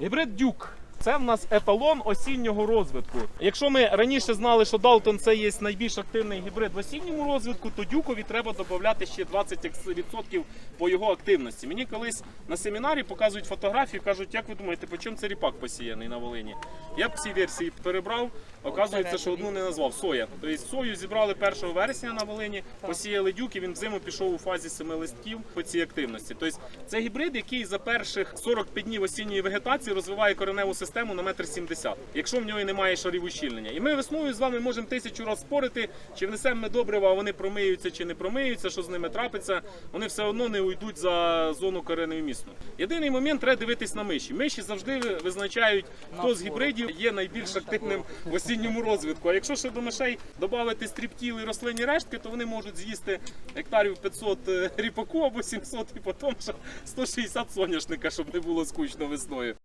Гібрид дюк. Це в нас еталон осіннього розвитку. Якщо ми раніше знали, що Далтон це є найбільш активний гібрид в осінньому розвитку, то дюкові треба додати ще 20% по його активності. Мені колись на семінарі показують фотографію, кажуть, як ви думаєте, по чому це ріпак посіяний на Волині? Я б всі версії перебрав. Оказується, що одну не назвав соя. Тобто сою зібрали 1 вересня на Волині, посіяли дюк і він взиму пішов у фазі семи листків по цій активності. Тобто це гібрид, який за перших 45 днів осінньої вегетації розвиває кореневу систему на метр сімдесят, якщо в нього немає шарів ущільнення. І ми весною з вами можемо тисячу разів спорити, чи внесемо ми добрива, а вони промиються чи не промиються, що з ними трапиться. Вони все одно не уйдуть за зону кореневмісну. Єдиний момент треба дивитись на миші. Миші завжди визначають, хто з гібридів є найбільш активним в осінньому розвитку. А якщо ще до мишей додати стріптіл рослинні рештки, то вони можуть з'їсти гектарів 500 ріпаку або 700 і потім ще 160 соняшника, щоб не було скучно весною.